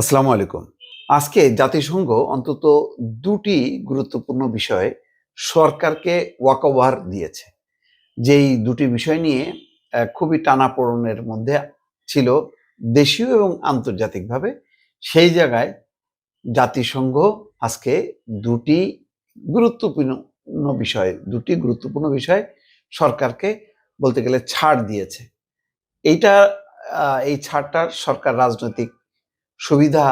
আসসালামু আলাইকুম। আজকে জাতিসংঘ অন্তত দুটি গুরুত্বপূর্ণ বিষয়ে সরকারকে ওয়াকওভার দিয়েছে। যেই দুটি বিষয় নিয়ে খুবই টানাপোড়েনের মধ্যে ছিল দেশীয় এবং আন্তর্জাতিকভাবে। সেই জায়গায় জাতিসংঘ আজকে দুটি গুরুত্বপূর্ণ বিষয়, দুটি গুরুত্বপূর্ণ বিষয় সরকারকে বলতে গেলে ছাড় দিয়েছে। এইটা এই ছাড়টার সরকার রাজনৈতিক সুবিধা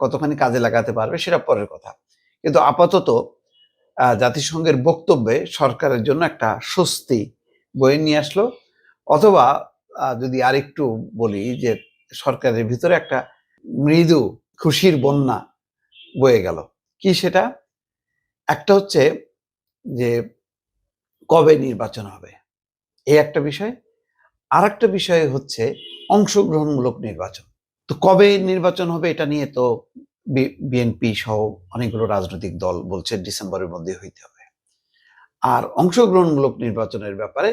কতখানি কাজে লাগাতে পারবে সেটা পরের কথা। কিন্তু আপাতত জাতিসংঘের বক্তব্যে সরকারের জন্য একটা স্বস্তি বয়ে নিয়ে আসলো। অথবা যদি আরেকটু বলি যে সরকারের ভিতরে একটা মৃদু খুশির বন্যা বয়ে গেল। কি সেটা? একটা হচ্ছে যে কবে নির্বাচন হবে? এই একটা বিষয়। আর একটা বিষয় হচ্ছে অংশগ্রহণমূলক নির্বাচন। তো কবে নির্বাচন হবে এটা নিয়ে তো বিএনপি সহ অনেকগুলো রাজনৈতিক দল বলছে ডিসেম্বরের মধ্যে হইতে হবে। আর অংশগ্রহণমূলক নির্বাচনের ব্যাপারে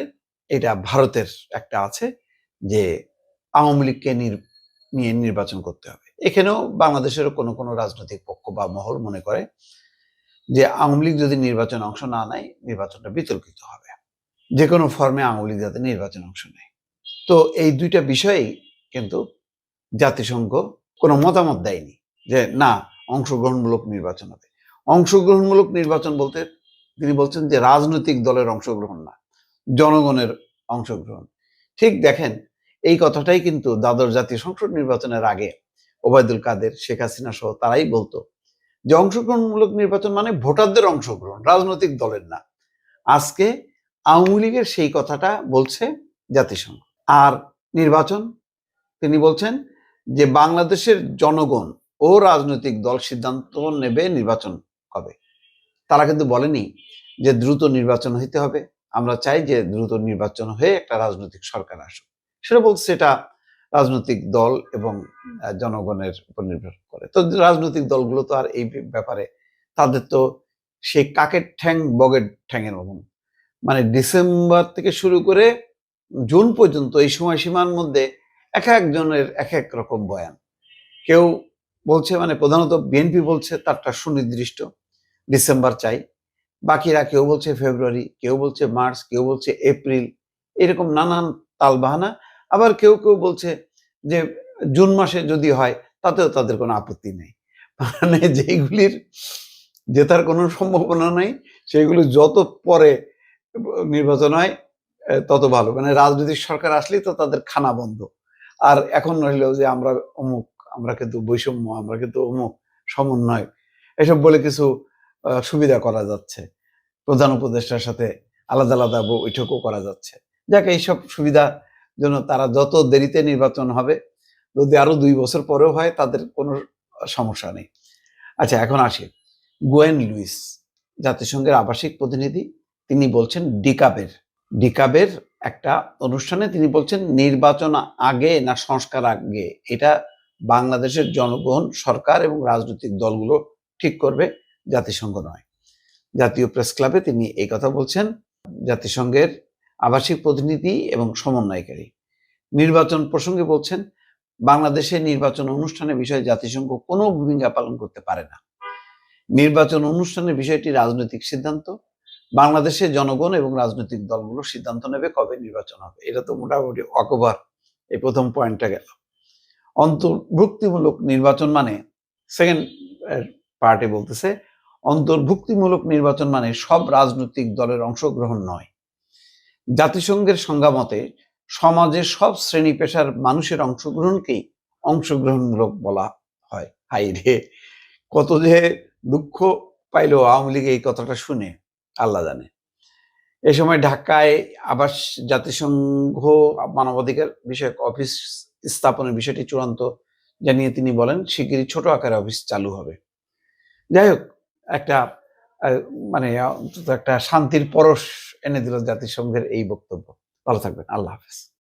এটা ভারতের একটা আছে যে আওয়ামী লীগকে নিয়ে নির্বাচন করতে হবে। এখানেও বাংলাদেশেরও কোনো কোনো রাজনৈতিক পক্ষ বা মহল মনে করে যে আওয়ামী লীগ যদি নির্বাচনে অংশ না নেয়, নির্বাচনটা বিতর্কিত হবে। যে কোনো ফর্মে আওয়ামী লীগ যাতে নির্বাচনে অংশ নেয়। তো এই দুইটা বিষয়েই কিন্তু জাতিসংঘ কোনো মতামত দেয়নি যে না, অংশগ্রহণমূলক নির্বাচন হবে। অংশগ্রহণমূলক নির্বাচন বলতে তিনি বলছেন যে রাজনৈতিক দলের অংশগ্রহণ না, জনগণের অংশগ্রহণ। ঠিক দেখেন, এই কথাটাই কিন্তু দ্বাদশ জাতীয় সংসদ নির্বাচনের আগে ওবায়দুল কাদের, শেখ হাসিনা সহ তারাই বলতো যে অংশগ্রহণমূলক নির্বাচন মানে ভোটারদের অংশগ্রহণ, রাজনৈতিক দলের না। আজকে আওয়ামী লীগের সেই কথাটা বলছে জাতিসংঘ। আর নির্বাচন, তিনি বলছেন যে বাংলাদেশের জনগণ ও রাজনৈতিক দল সিদ্ধান্ত নেবে নির্বাচন কবে। তারা কিন্তু বলেনি যে দ্রুত নির্বাচন হইতে হবে। আমরা চাই যে দ্রুত নির্বাচন হয়ে একটা রাজনৈতিক সরকার আসুক। সেটা বলছে এটা রাজনৈতিক দল এবং জনগণের উপর নির্ভর করে। তো রাজনৈতিক দলগুলো তো আর এই ব্যাপারে তাদের তো সেই কাকের ঠ্যাং বগের ঠ্যাংয়ের মতন। মানে ডিসেম্বর থেকে শুরু করে জুন পর্যন্ত এই সময়সীমার মধ্যে এক একজনের এক এক রকম বয়ান। কেউ বলছে মানে প্রধানত বিএনপি বলছে, তারটা সুনির্দিষ্ট, ডিসেম্বর চাই। বাকিরা কেউ বলছে ফেব্রুয়ারি, কেউ বলছে মার্চ, কেউ বলছে এপ্রিল, এরকম নানান তালবাহানা। আবার কেউ কেউ বলছে যে জুন মাসে যদি হয়, তাতেও তাদের কোনো আপত্তি নেই। মানে যেইগুলির জেতার কোনো সম্ভাবনা নেই সেগুলো যত পরে নির্বাচন হয় তত ভালো। মানে রাজনৈতিক সরকার আসলেই তো তাদের খানা বন্ধ। আর এখন রইল যে আমরা অমুক, আমরা কিন্তু বৈষম্য, আমরা কিন্তু অমুক সমন্বয়, এসব বলে কিছু সুবিধা করা যাচ্ছে। প্রধান উপদেষ্টার সাথে আলাদা আলাদা বৈঠকও করা যাচ্ছে। যাক, এইসব সুবিধা জন্য তারা যত দেরিতে নির্বাচন হবে, যদি আরও দুই বছর পরেও হয়, তাদের কোনো সমস্যা নেই। আচ্ছা এখন আসি। গোয়েন লুইস, জাতিসংঘের আবাসিক প্রতিনিধি, তিনি বলছেন ডিকাবের ডিকাবের একটা অনুষ্ঠানে তিনি বলছেন নির্বাচন আগে না সংস্কার আগে? এটা বাংলাদেশের জনগণ, সরকার এবং রাজনৈতিক দলগুলো ঠিক করবে, জাতিসংঘ নয়। জাতীয় প্রেস ক্লাবে তিনি এই কথা বলছেন, জাতিসংঘের আবাসিক প্রতিনিধি এবং সমন্বয়কারী। নির্বাচন প্রসঙ্গে বলছেন বাংলাদেশের নির্বাচন অনুষ্ঠানের বিষয়ে জাতিসংঘ কোনো ভূমিকা পালন করতে পারে না। নির্বাচন অনুষ্ঠানের বিষয়টি রাজনৈতিক সিদ্ধান্ত বাংলাদেশের জনগণ এবং রাজনৈতিক দলগুলো সিদ্ধান্ত নেবে কবে নির্বাচন হবে। এটা তো মোটামুটি অকবার এই প্রথম পয়েন্টটা গেল। অন্তর্ভুক্তিমূলক নির্বাচন মানে সেকেন্ড পার্টি বলতেছে, অন্তর্ভুক্তিমূলক নির্বাচন মানে সব রাজনৈতিক দলের অংশগ্রহণ নয়। জাতিসংঘের সংজ্ঞা মতে সমাজের সব শ্রেণি পেশার মানুষের অংশগ্রহণকেই অংশগ্রহণমূলক বলা হয়। হাই রে, কত যে দুঃখ পাইল আওয়ামী লীগ এই কথাটা শুনে। আল্লাহ জানে। এ সময় ঢাকায় আবাস জাতিসংঘ মানবাধিকার বিষয়ক অফিস স্থাপনের বিষয়টি চূড়ান্ত জানিয়ে তিনি বলেন, শিগগিরই ছোট আকারে অফিস চালু হবে। যাই হোক, একটা মানে একটা শান্তির পরশ এনে দিল জাতিসংঘের এই বক্তব্য। ভালো থাকবেন, আল্লাহ হাফেজ।